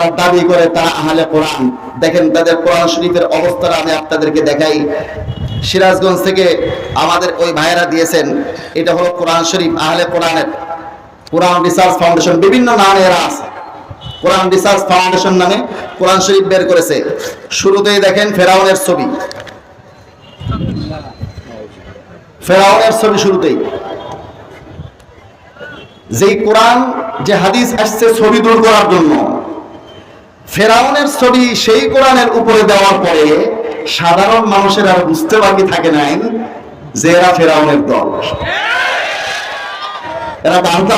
যারা দাবি করে, তারা আহলে কোরআন। দেখেন তাদের কোরআন শরীফের অবস্থাটা আমি আপনাদেরকে দেখাই। সিরাজগঞ্জ থেকে আমাদের ওই ভাইয়েরা দিয়েছেন, এটা হলো কোরআন শরীফ, আহলে কোরআনের। কোরআন রিসার্চ ফাউন্ডেশন, বিভিন্ন নামে এরা আছে। কোরআন রিসার্চ ফাউন্ডেশন নামে কোরআন শরীফ বের করেছে। শুরুতেই দেখেন ফেরাউনের ছবি। ফেরাউনের ছবি শুরুতেই। যেই কোরআন, যে হাদিস আসছে ছবি দূর করার জন্য ফেরাউনের ছবি সেই কোরআনের উপরে দেওয়ার পরে সাধারণ মানুষের আর বুঝতে বাকি থাকে নাই যে এরা ফেরাউনের দল। এরা জানতে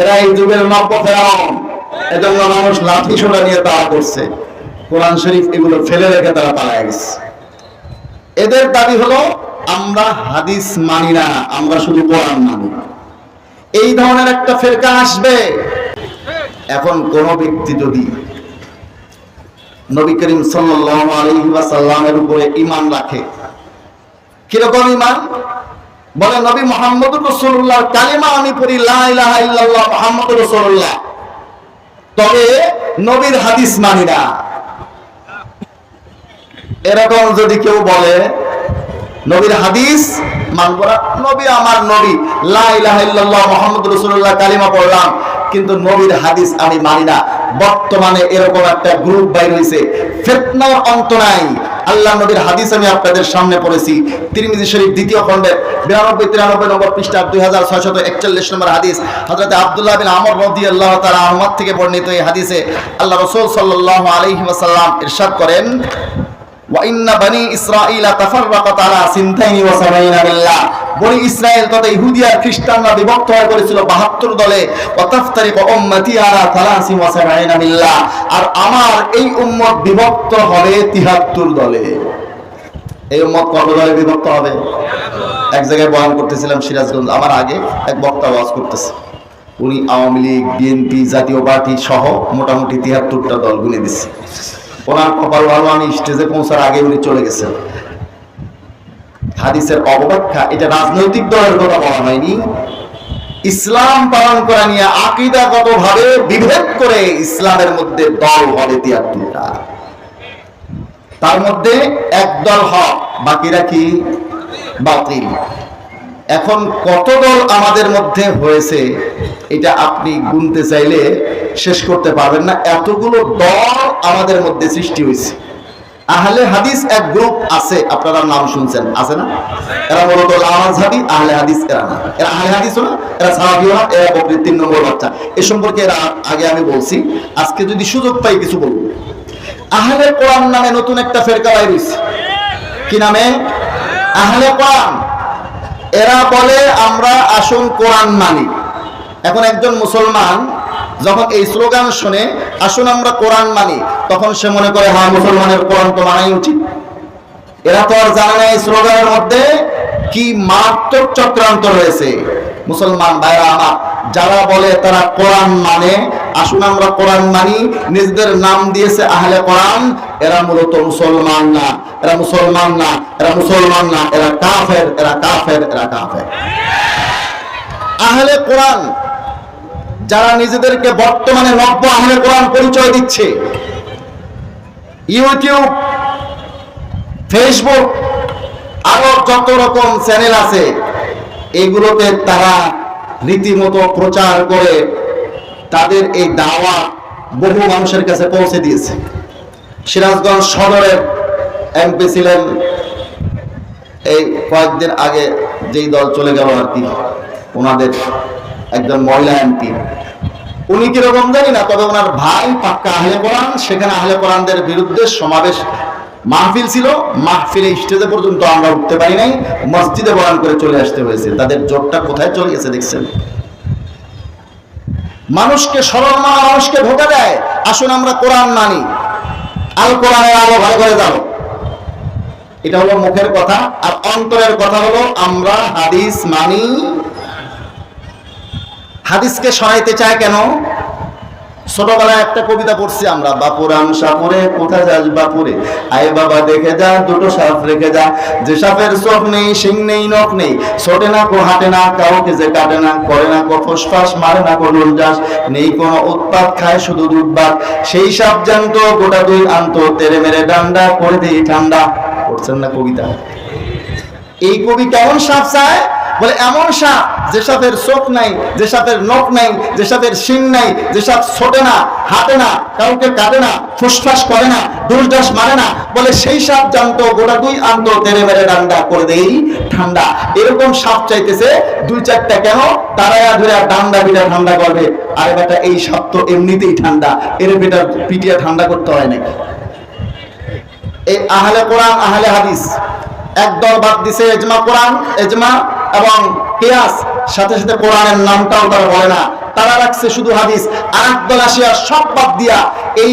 এরা এই যুগের নব্য ফেরাউন। এজন্য মানুষ লাঠি সোনা নিয়ে তাড়া করছে। কোরআন শরীফ এগুলো ফেলে রেখে তারা পালায় গেছে। এদের দাবি হলো, আমরা হাদিস মানি না, আমরা শুধু কোরআন মানি এই ধরনের একটা ফেরকা আসবে। এখন কোন ব্যক্তি যদি নবী করিম ওয়াসাল্লামের উপরে ঈমান রাখে, কীরকম ঈমান? বলে নবী মুহাম্মদুর রাসূলুল্লাহ কালিমা আমি পড়ি, লা ইলাহা ইল্লাল্লাহ তবে নবীর হাদিস মানি না। এরকম যদি কেউ বলে, নবীর হাদিস মানব না, নবী আমার নবী, লা ইলাহা ইল্লাল্লাহ মুহাম্মদুর কালিমা পড়লাম কিন্তু নবীর হাদিস আমি মানি না। বর্তমানে এরকম একটা গ্রুপ বাইর হইছে। ফিতনার অন্ত নাই। আল্লাহ নবীর হাদিস আমি আপনাদের সামনে পড়েছি। তিরমিজি শরীফ দ্বিতীয় খণ্ডের বিরানব্বই, তিরানব্বই নম্বর পৃষ্ঠা দুই হাজার ছয়শত একচল্লিশ নম্বর হাদিস। হজরত আবদুল্লাহ বিন আমর রদি আল্লাহ তালা আহমদ থেকে বর্ণিত এই হাদিসে আল্লাহ রসুল সাল্লাহ আলহি ওয়াসাল্লাম ইরশাদ করেন বনি ইসরায়েল তথা খ্রিস্টানরা বিভক্ত হয়ে বাহাত্তর দলে। আর আমার এই বিভক্ত হবে দলে। এই দলে বিভক্ত হবে? এক জায়গায় বয়ান করতেছিলাম সিরাজগঞ্জ। আমার আগে এক বক্তা বাস করতেছে। উনি আওয়ামী লীগ, বিএনপি জাতীয় পার্টি সহ মোটামুটি তিয়াত্তরটা দল গুনে দিচ্ছে ওনার কপাল ভালো, আমি স্টেজে পৌঁছার আগে উনি চলে গেছেন। হাদিসের অবব্যাখ্যা, এটা রাজনৈতিক দলের কথা বলা হয়নি। ইসলাম পালন করা নিয়ে আকিদাগত ভাবে বিভেদ করে ইসলামের মধ্যে দল হবে তিয়াত্তরটা। তার মধ্যে এক দল হক, বাকিরা কি? বাতিল। এখন কত দল আমাদের মধ্যে হয়েছে, এটা আপনি গুনতে চাইলে শেষ করতে পারবেন না। এতগুলো দল আমাদের মধ্যে সৃষ্টি হয়েছে। আহলে হাদিস এক গ্রুপ আছে, আপনারা নাম শুনছেন, আছে না? এরা মূলত লামাজহাবি, আহলে হাদিস এরা না। এরা আহলে হাদিস না, এরা সাহাবিও না, এরা বকরির তিন নম্বর বাচ্চা। এ সম্পর্কে এরা আগে আমি বলছি, আজকে যদি সুযোগ পাই কিছু বলব। আহলে কোরআন নামে নতুন একটা ফেরকা বাইর হয়েছে। কি নামে? আহলে কোরআন। এরা বলে, আমরা আসুন কোরআন মানি। এখন একজন মুসলমান যখন এই স্লোগান শুনে, আসুন আমরা কোরআন মানি, তখন সে মনে করে হ্যাঁ মুসলমানের কোরআন তো মানাই উচিত। এরা তো আর জানে না এই স্লোগানের মধ্যে কি মারাত্মক চক্রান্ত রয়েছে। মুসলমান ভাইরা আমার, যারা বলে তারা কোরআন মানে আসুন আমরা কোরআন মানি, নিজেদের নাম দিয়েছে আহলে কোরআন, এরা মূলত মুসলমান না, এরা মুসলমান না, এরা মুসলমান না, এরা কাফের এরা কাফের এরা কাফের। আহলে কোরআন যারা নিজেদেরকে বর্তমানে নব্য আহলে কোরআন পরিচয় দিচ্ছে, ইউটিউব, ফেসবুক, আরও যত রকম চ্যানেল আছে, এগুলোতে তারা রীতিমতো প্রচার করে তাদের এই দাওয়া বহু মানুষের কাছে পৌঁছে দিয়েছে। সিরাজগঞ্জ সদরের এমপি ছিলেন। এই কয়েকদিন আগে যেই দল চলে গেল আর কি, ওনাদের একজন মহিলা এমপি। উনি কীরকম জানি না, তবে ওনার ভাই পাক্কা আহলে কোরআন, সেখানে আহলে কোরআনদের বিরুদ্ধে সমাবেশ মাহফিল ছিল। মাহফিলে স্টেজে পর্যন্ত আমরা উঠতে পারি নাই, মসজিদে বয়ান করে চলে আসতে হয়েছে। তাদের জোরটা কোথায় চলে গেছে দেখছেন? মানুষকে সরল মানা, মানুষকে ধোকা দেয়। আসুন আমরা কোরআন মানি। আল কোরআনের আলো ভয় করে দাও। এটা হলো মুখের কথা, আর অন্তরের কথা হলো আমরা হাদিস মানি। হাদিসকে সরাইতে চায় কেন? ছোটবেলায় একটা কবিতা পড়ছি আমরা বাপুর বাপুরাম সাপুরে, কোথায় যাস বাপুরে? আয় বাবা, দেখে যা, দুটো সাপ রেখে যা। যে সাপের চোখ নেই, শিং নেই, নখ নেই, ছোটে না কো, হাঁটে না, কাউকে যে কাটে না, করে না কো, ফুসফাস, মারে না কো নুলজাস নেই কোনো উৎপাত, খায় শুধু দুধবাত সেই সাপ জানতো, গোটা দুই আনতো, তেরে মেরে ডান্ডা, করে দিই ঠান্ডা। পড়ছেন না কবিতা? এই কবি কেমন সাপ চায়? বলে, এমন সাপ যে সাপের চোখ নাই, যে সাপের নখ নাই, যে সাপের শিং নাই, যে সাপ ছোটে না, হাঁটে না, কাউকে কাটে না, ফুসফাস করে না দুর্দাস মারে না, বলে, সেই সাপ জানতো গোটা দুই আনতো তেরে মেরে ডান্ডা করে দেই, ঠান্ডা। এরকম সাপ চাইতেছে, দুই চারটা কেন? তারায়া ধরে ডান্ডা বিটা ঠান্ডা করবে। আরে বেটা, এই সাপ তো এমনিতেই ঠান্ডা, এর বেটা পিটিয়া ঠান্ডা করতে হয় নাকি? এই আহলে কোরআন, আহলে হাদিস একদল বাদ দিছে, এজমা কোরআন, এজমা এবং কিয়াস সাথে সাথে কোরআনের নামটাও তারা বলে না। তারা রাখছে শুধু হাদিস। আর একদল আসিয়া সব বাদ দিয়া এই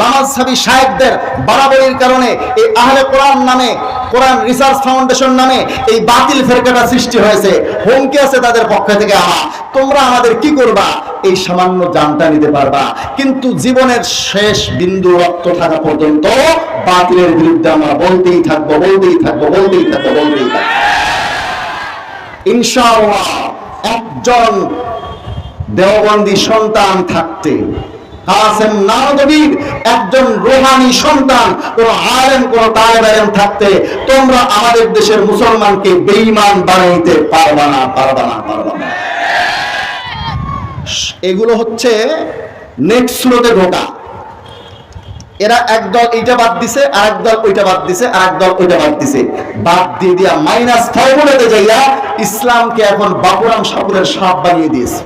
লামাজ সাবি সাহেবদের বাড়াবাড়ির কারণে এই আহলে কোরআন নামে, কোরআন রিসার্চ ফাউন্ডেশন নামে এই বাতিল ফেরকাটা সৃষ্টি হয়েছে। হুমকি আছে তাদের পক্ষ থেকে আমা তোমরা আমাদের কি করবা? এই সামান্য জানটা নিতে পারবা। কিন্তু জীবনের শেষ বিন্দু রক্ত থাকা পর্যন্ত বাতিলের বিরুদ্ধে আমরা বলতেই থাকব বলতেই থাকব বলতেই থাকব বলতেই থাকব। ইনশাআল্লাহ একজন দেওবন্দি সন্তান থাকতে। কাসেম একজন রোহানি সন্তান, কোন আলেম, কোন তালেব থাকতে তোমরা আমাদের দেশের মুসলমানকে বেঈমান বানাইতে পারবা না পারবা না পারবা না। এগুলো হচ্ছে নেক্সট স্রোতে ঢোকা। এরা একদল এইটা বাদ দিছে আর একদল ওইটা বাদ দিছে আর একদল ওইটা বাদ দিছে। বাদ দিয়ে দিয়া মাইনাস ফর্মুলাতে যাইয়া ইসলামকে এখন বাপুরাম সাপুরের সাপ বানিয়ে দিয়েছে।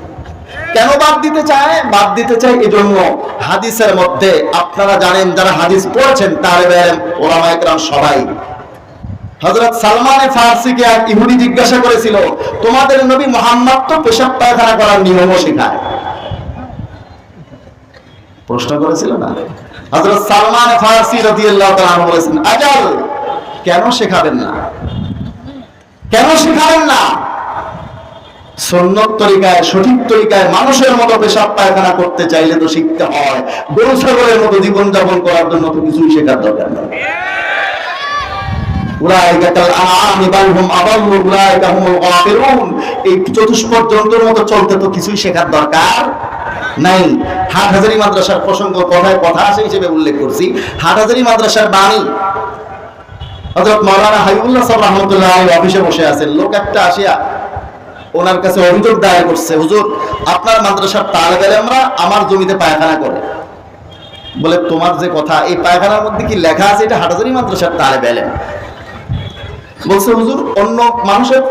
কেন বাদ দিতে চায়? বাদ দিতে চায় এই জন্য হাদিসের মধ্যে আপনারা জানেন, যারা হাদিস পড়েছেন, তার ওলামা সবাই। হজরত সালমানে ফার্সিকে এক ইহুদি জিজ্ঞাসা করেছিল, তোমাদের নবী মোহাম্মদ তো পেশাব পায়খানা করার নিয়মও শেখায়? প্রশ্ন করেছিল না? হযরত সালমান ফারসি রাদিয়াল্লাহু তাআলা বলেছেন, আজাল কেন শেখাবেন না? কেন শেখাবেন না? সুন্নত তরিকায়, সঠিক তরিকায় মানুষের মতো পেশাব পায়খানা করতে চাইলে তো শিখতে হয়। গরু, ছাগলের মতো জীবন যাপন করার জন্য তো কিছুই শেখার দরকার নেই। এই চতুষ্পদ জন্তুর মতো চলতে তো কিছুই শেখার দরকার নাই। হাটহাজারি মাদ্রাসার প্রসঙ্গ কথায় কথা আসে হিসেবে উল্লেখ করছি। হাটহাজারি মাদ্রাসার বাণী। হযরত মাওলানা হাবিবুল্লাহ সাহেব রাহমাতুল্লাহ অফিসে বসে আছেন। লোক একটা আসিয়া ওনার কাছে অভিযোগ দায়ের করছে, হুজুর, আপনার মাদ্রাসার তালেব আমরা আমার জমিতে পায়খানা করে। বলে, তোমার যে কথা, এই পায়খানার মধ্যে কি লেখা আছে এটা হাটহাজারি মাদ্রাসার তালেব আলেম বলছে, হুজুর, অন্য মানুষের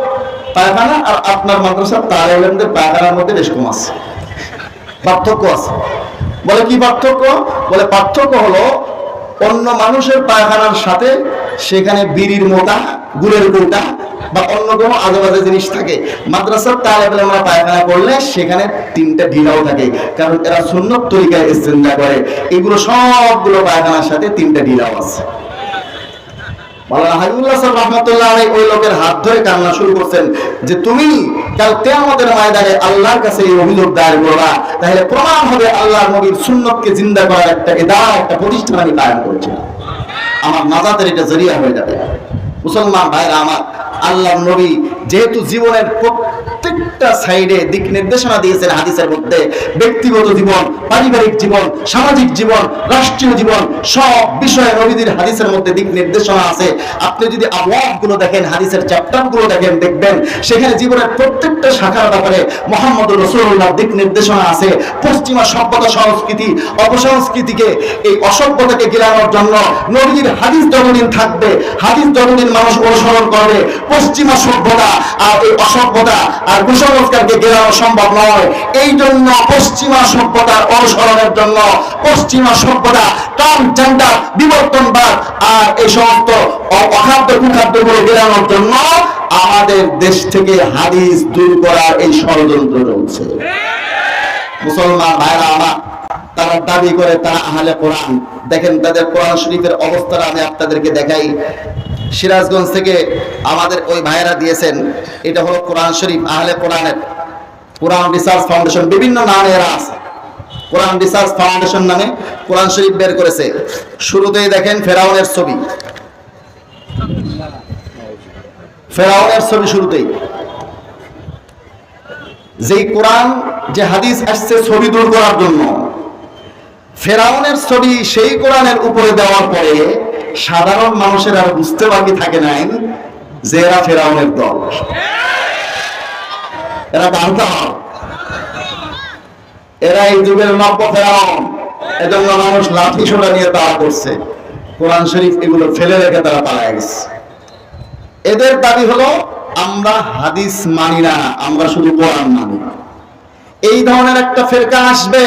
পায়খানা আর আপনার মাদ্রাসার তালেব আলেমদের পায়খানার মধ্যে বেশ কম আছে। পার্থক্য আছে। বলে কি পার্থক্য? বলে পার্থক্য হলো অন্য মানুষের পায়খানার সাথে সেখানে বিড়ির মোটা, গুড়ের কোটা বা অন্য কোনো আজেবাজে জিনিস থাকে। মাদ্রাসার তালেবেল আমরা পায়খানা করলে সেখানে তিনটা ঢিলাও থাকে, কারণ এরা সুন্নত তরিকায় ইস্তেঞ্জা করে। এগুলো সবগুলো পায়খানার সাথে তিনটা ঢিলাও আছে। হাত ধরে কান্না শুরু করছেন যে তুমি আল্লাহর কাছে অভিযোগ তাহলে প্রমাণ সুন্নতকে জিন্দা একটা আমার এটা জরিয়া হয়ে যাবে। মুসলমান ভাইরা আমার আল্লাহ নবী যেহেতু জীবনের প্রত্যেকটা সাইডে দিক নির্দেশনা দিয়েছেন হাদিসের মধ্যে। ব্যক্তিগত জীবন, পারিবারিক জীবন, সামাজিক জীবন, রাষ্ট্রীয় জীবন, সব বিষয়ে নবীদের হাদিসের মধ্যে দিক নির্দেশনা আছে। আপনি যদি আওয়াজগুলো দেখেন, হাদিসের চ্যাপ্টারগুলো দেখেন, দেখবেন সেখানে জীবনের প্রত্যেকটা শাখার ব্যাপারে মোহাম্মদ রসুল্লাহ দিক নির্দেশনা আছে। পশ্চিমা সভ্যতা সংস্কৃতি, অপসংস্কৃতিকে, এই অসভ্যতাকে গিলানোর জন্য নবীর হাদিস যতদিন থাকবে, হাদিস যতদিন মানুষ অনুসরণ করবে, পশ্চিমা সভ্যতা আর এই অসভ্যতা আর কুসংস্কারকে গেলানো সম্ভব নয়। এই জন্য পশ্চিমা সভ্যতার অনুসরণের জন্য পশ্চিমা সভ্যতা ট্রান্সজেন্ডার বিবর্তনবাদ আর এই সমস্ত অখাদ্য কুখাদ্যগুলো গেলানোর জন্য আমাদের দেশ থেকে হাদিস দূর করার এই ষড়যন্ত্র চলছে। মুসলমান ভাইরা আমার, তারা দাবি করে তারা আহলে কোরআন। দেখেন তাদের কোরআন শরীফের অবস্থাটা আমি আপনাদেরকে দেখাই। সিরাজগঞ্জ থেকে আমাদের ওই ভাইয়েরা দিয়েছেন, এটা হলো কোরআন শরীফ, আহলে কোরআনের কোরআন রিসার্চ ফাউন্ডেশন। বিভিন্ন নামে এরা আছে। কোরআন রিসার্চ ফাউন্ডেশন নামে কোরআন শরীফ বের করেছে। শুরুতেই দেখেন ফেরাউনের ছবি। ফেরাউনের ছবি শুরুতেই। যেই কোরআন, যে হাদিস আসছে ছবি দূর করার জন্য, ফেরাউনের ছবি সেই কোরআনের উপরে দেওয়ার পরে সাধারণ মানুষের আর বুঝতে বাকি থাকে নাই যে এরা ফেরাউনের দল। এরা বান্ধব এরা এই যুগের নব্য ফেরাউন। এজন্য মানুষ লাঠি সোটা নিয়ে তারা করছে। কোরআন শরীফ এগুলো ফেলে রেখে তারা পালায় গেছে। এদের দাবি হলো, আমরা হাদিস মানি না, আমরা শুধু কোরআন মানি। এই ধরনের একটা ফেরকা আসবে।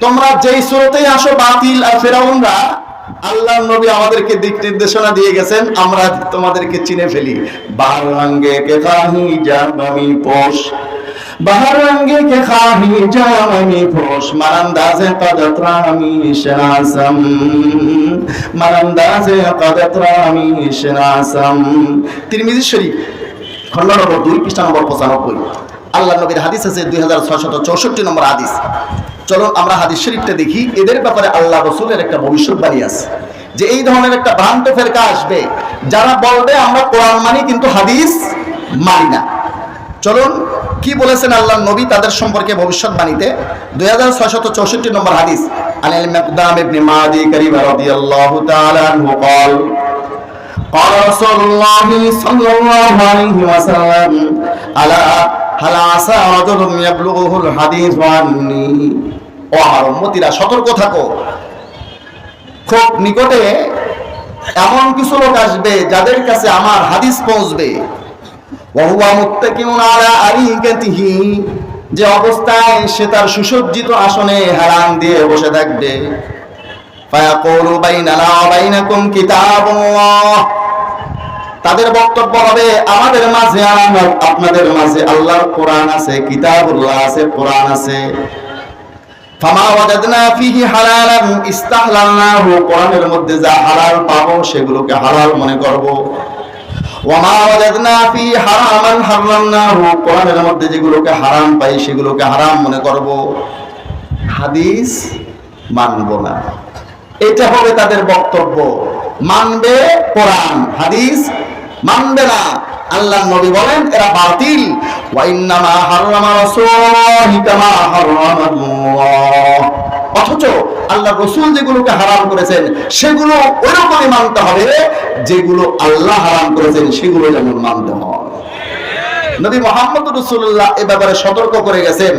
তোমরা যেই স্রোতেই আসো বাতিল আর ফেরাউনরা আল্লাহ নবী আমাদেরকে দিক নির্দেশনা দিয়ে গেছেন, আমরা তোমাদেরকে চিনে ফেলি। বাহার রঙ্গে কে কাহি জামি পোষ? বাহার রঙ্গে কে খাহি জামি পোষ? মারান্দাজে কদত্রামি শনাসম মারান্দাজে কদত্রামি শনাসম তিরমিজি শরীফ খন্ড নম্বর দুই, পৃষ্ঠা নম্বর পঁচানব্বই। আল্লাহ নবীর হাদিস আছে দুই হাজার ছয়শত চৌষট্টি নম্বর হাদিস। চলো আমরা হাদিস শরীফটা দেখি এদের ব্যাপারে আল্লাহ রসুলের একটা ভবিষ্যৎবাণী আছে যে এই ধরনের একটা ভ্রান্ত ফেরকা আসবে যারা বলবে আমরা কোরআন মানি কিন্তু হাদিস মানি না চলুন কি বলেছেন আল্লাহ নবী তাদের সম্পর্কে ভবিষ্যৎবাণীতে দুই হাজার ছয়শত চৌষট্টি নম্বর হাদিস আনিল মিকদাম ইবনে মাদি করিম রাদিয়াল্লাহু তাআলা আনহু قال قال رسول الله صلى الله عليه وسلم على هل عسى رجل يبلغه الحديث عني ও আমার উম্মতিরা, সতর্ক থাকো। খুব নিকটে এমন কিছু লোক আসবে যাদের কাছে আমার হাদিস পৌঁছবে। যে অবস্থায় সে তার সুসজ্জিত আসনে হারাম দিয়ে বসে থাকবে। তাদের বক্তব্য হবে, আমাদের মাঝে আপনাদের মাঝে আল্লাহর কোরআন আছে, কিতাবুল্লাহ আছে, কোরআন আছে। ফামা ওয়াজাদনা ফিহি হালালান ইস্তাহলালনাহু মধ্যে যা পাবো সেগুলোকে মনে মধ্যে যেগুলোকে হারাম পাই সেগুলোকে হারাম মনে করব। হাদিস মানব না। এটা হবে তাদের বক্তব্য। মানবে কোরআন, হাদিস মানবে না। আল্লাহ নবী বলেন, এরা বাতিল। অথচ আল্লাহ রসুল যেগুলোকে হারাম করেছেন, সেগুলো ওইরকমই মানতে হবে, যেগুলো আল্লাহ হারাম করেছেন সেগুলো যেমন মানতে হয়। নবী মোহাম্মদ রসুল্লাহ এ ব্যাপারে সতর্ক করে গেছেন।